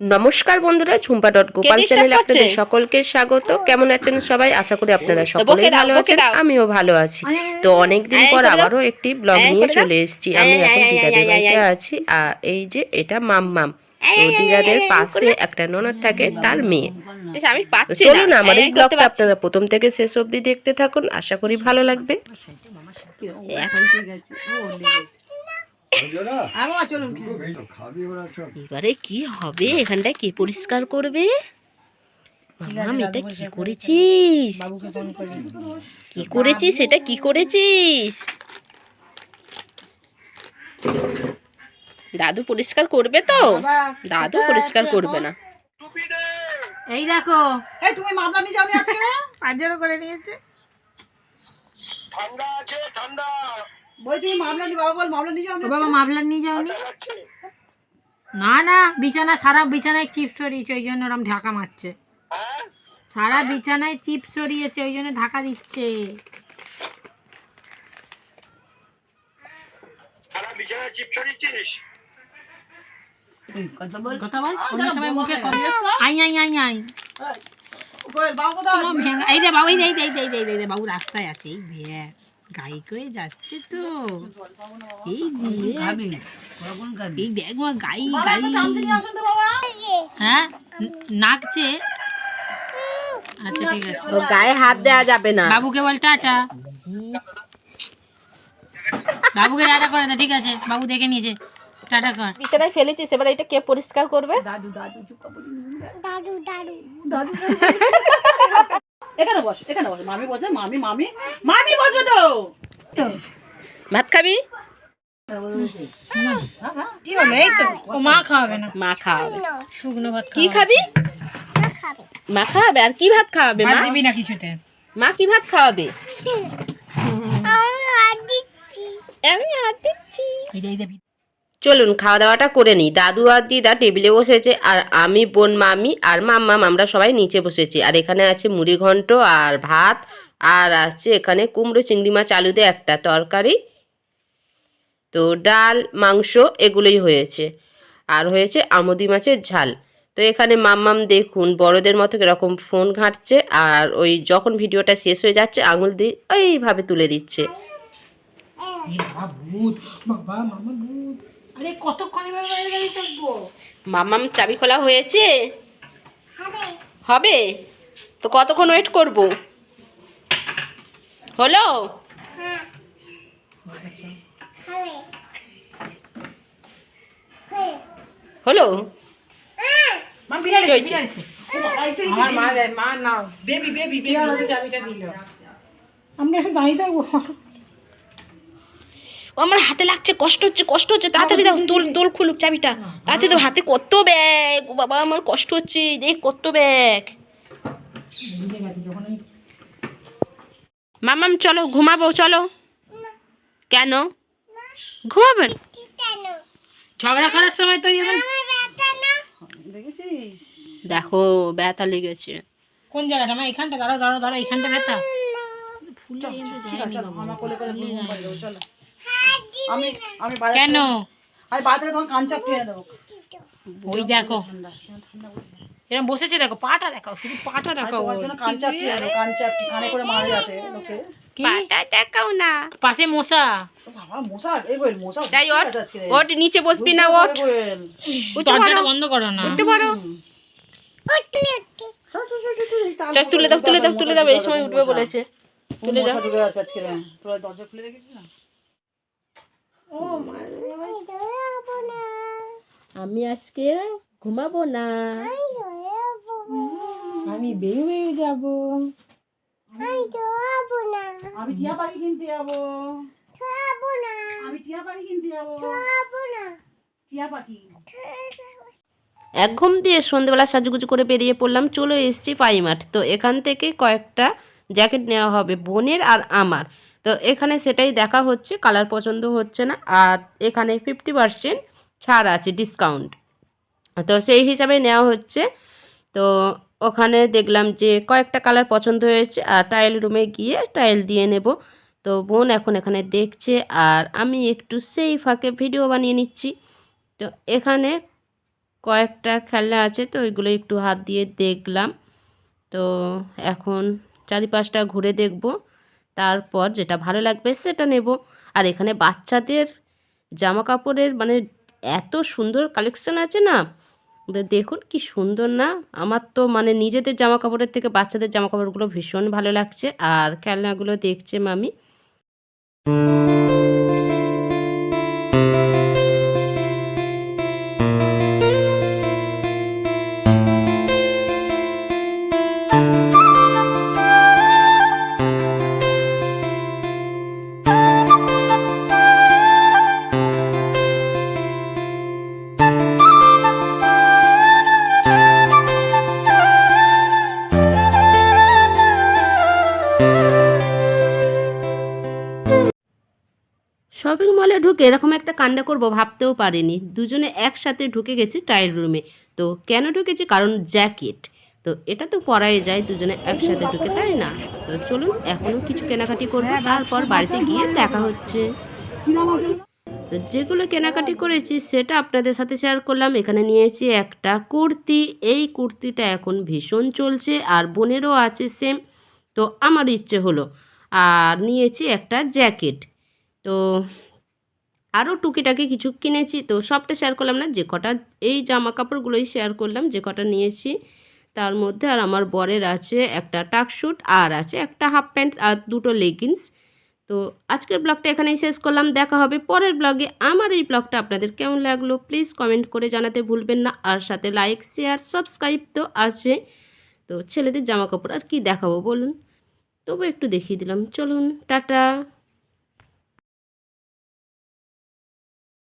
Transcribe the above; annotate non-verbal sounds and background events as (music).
নমস্কার বন্ধুরা ঝুম্পা ডট গোপাল চ্যানেলে আপনাদের সকলকে স্বাগত। কেমন আছেন সবাই? আশা করি আপনারা সকলেই ভালো আছেন আমিও ভালো আছি। তো অনেকদিন পর আবারও একটি ব্লগ নিয়ে চলে এসেছি। আমি এখন দিদাদের বাড়িতে আছি আর এই যে এটা মাম তো দিদাদের পাশে একটা ননদ থাকে তার মেয়ে। চলুন না। আমার এই এই ব্লগটা আপনারা প্রথম থেকে শেষ অবধি দেখতে থাকুন। আশা করি ভালো লাগবে। এখন এবারে কি হবে? এখানটা কে পরিষ্কার করবে? মাম এটা কি করেছিস? কি করেছিস? এটা কি করেছিস? দাদু পরিষ্কার করবে তো? দাদু পরিষ্কার করবে না। এই দেখো। এই তুমি মামলা নিয়ে যাওনি আজকে? পাঁচজনও করে নিয়েছে। বই তুমি মামলা নিয়ে বাবা বল মামলা নিয়ে যাওনি? বাবা মাফলার নিয়ে যাওনি? না না বিছানা সারা বিছানায় চিপস সরিয়েছে ওই জন্য ওরম ঢাকা মারছে। সারা বিছানায় চিপস সরিয়েছে ওই জন্য ঢাকা দিচ্ছে। বাবা। কোথায় ও ভেঙা- এই রে বাবু এই রে, এই রে, এই রে, এই রে, বাবু রাস্তায় আছে এই ভ্যা গাড়ি করে যাচ্ছে তো। এই দিয়ে। এই দেখ মা তো বাবা। হ্যাঁ? নাকছে? আচ্ছা ঠিক আছে। ও গায়ে হাত দেওয়া যাবে না। বাবুকে বল টাটা। বাবুকে টাটা করে দে ঠিক আছে। বাবু দেখে নিয়েছে। টাটা কর। বিছানায় ফেলেছিস এবার এটা কে পরিষ্কার করবে? (laughs) এখানে বস এখানে বস। মামি বসে মামি মামি মামি বসবে তো। ভাত খাবি? মা খাওয়াবে না। মা খাওয়াবে। শুকনো ভাত কি খাবি? মা খাওয়াবে? আর কি ভাত খাওয়াবে মা? দিবি না কিছুতে। মা কি ভাত খাওয়াবে? আমি হাত দিচ্ছি চলুন খাওয়া দাওয়াটা করে নিই দাদু আর দিদা টেবিলে বসেছে আর আমি বোন মামি আর মাম্মাম আমরা সবাই নিচে বসেছি আর এখানে আছে মুড়ি ঘন্ট আর ভাত আর আছে এখানে কুমড়ো চিংড়ি মাছ আলু দিয়ে একটা তরকারি তো ডাল মাংস এগুলোই হয়েছে আর হয়েছে আমদি মাছের ঝাল তো এখানে মাম্মাম দেখুন বড়দের মতো এরকম ফোন ঘাঁটছে আর ওই যখন ভিডিওটা শেষ হয়ে যাচ্ছে আঙুল দিয়ে ওইভাবে তুলে দিচ্ছে বাবা মামা আরে কতক্ষণ এবার বাইরে দাঁড়িয়ে থাকব? মামাম চাবি খোলা হয়েছে? হবে। তো কতক্ষণ ওয়েট করব? হলো? কি হলো। তো চাবিটা দিল। আমরা এখন দাঁড়িয়ে থাকব। ও আমার হাতে লাগছে কষ্ট হচ্ছে কষ্ট হচ্ছে। তাড়াতাড়ি দাও দোল দোল খুলুক চাবিটা। তাড়াতাড়ি তো হাতে কত ব্যাগ? ও বাবা আমার কষ্ট হচ্ছে দেখ কত ব্যাগ। মামাম চলো ঘুমাবো চলো। কেন? ঘুমাবেন ঝগড়া করার সময় তো দেখো ব্যথা লেগেছে। কোন জায়গাটা? আমার এখানটা দাঁড়াও দাঁড়াও এখানটা ব্যথা। ফুলে আমি আমি বাজার কেন? আমি বাজার তোমার কিনে দেবো। ওই দেখো। এরকম বসেছে দেখো পাটা দেখাও শুধু পাটা দেখাও কান চাপ কিনে দেবো কান চাপটি কানে করে মারে যাতে লোকে। পাটা দেখাও না। পাশে মশা। বাবা মশা এই বল মশা তাই ওট নিচে বসবি না ওট দরজাটা বন্ধ করো না। উঠতে পারো। চল তুলে দাও তুলে দাও তুলে দাও এই সময় উঠবে বলেছে। তুলে দাও। আজকে পুরো দরজা খুলে আমি আজকে ঘুমাবো না। আমি বেউ বেউ যাব। আমি টিয়া পাখি কিনতে এক ঘুম দিয়ে সন্ধেবেলা সাজুগুজু করে বেরিয়ে পড়লাম, চলে এসেছি পাইমাঠ তো এখান থেকে কয়েকটা জ্যাকেট নেওয়া হবে, বোনের আর আমার। তো এখানে সেটাই দেখা হচ্ছে কালার পছন্দ হচ্ছে না, আর এখানে ফিফটি পার্সেন্ট ছাড় আছে ডিসকাউন্ট তো সেই হিসাবে নেওয়া হচ্ছে। তো ওখানে দেখলাম যে কয়েকটা কালার পছন্দ হয়েছে, আর টাইল রুমে গিয়ে টাইল দিয়ে নেব। তো বোন এখন এখানে দেখছে, আর আমি একটু সেই ফাঁকে ভিডিও বানিয়ে নিচ্ছি। তো এখানে কয়েকটা খেলনা আছে, তো ওইগুলো একটু হাত দিয়ে দেখলাম। তো এখন চারিপাশটা ঘুরে দেখব। তারপর যেটা ভালো লাগবে সেটা নেব। আর এখানে বাচ্চাদের জামা কাপড়ের মানে এত সুন্দর কালেকশন আছে না? দেখুন কি সুন্দর না? আমার তো মানে নিজেদের জামা কাপড়ের থেকে বাচ্চাদের জামা কাপড়গুলো ভীষণ ভালো লাগছে। আর খেলনাগুলো দেখছে মামি। শপিং মলে ঢুকে এরকম একটা কাণ্ড করব ভাবতেও পারিনি। দুজনে একসাথে ঢুকে গেছি ট্রায়াল রুমে তো কেন ঢুকেছি? কারণ জ্যাকেট তো এটা তো পরাই যায় দুজনে একসাথে ঢুকে তাই না? তো চলুন এখনও কিছু কেনাকাটি করব তারপর বাড়িতে গিয়ে দেখা হচ্ছে। তো যেগুলো কেনাকাটি করেছি সেটা আপনাদের সাথে শেয়ার করলাম। এখানে নিয়েছি একটা কুর্তি। এই কুর্তিটা এখন ভীষণ চলছে আর বোনেরও আছে সেম তো আমার ইচ্ছে হলো আর নিয়েছি একটা জ্যাকেট তো আরও টুকিটাকি কিছু কিনেছি। তো সবটা শেয়ার করলাম না, যে কটা এই জামা কাপড়গুলোই শেয়ার করলাম, যে কটা নিয়েছি। তার মধ্যে আর আমার বরের আছে একটা টাকশুট আর আছে একটা হাফ প্যান্ট আর দুটো লেগিংস তো আজকের ব্লগটা এখানেই শেষ করলাম, দেখা হবে পরের ব্লগে আমার এই ব্লগটা আপনাদের কেমন লাগল প্লিজ কমেন্ট করে জানাতে ভুলবেন না। আর সাথে লাইক শেয়ার সাবস্ক্রাইব তো আছে। তো ছেলেদের জামা কাপড় আর কি দেখাবো বলুন। তবু একটু দেখিয়ে দিলাম। চলুন, টাটা।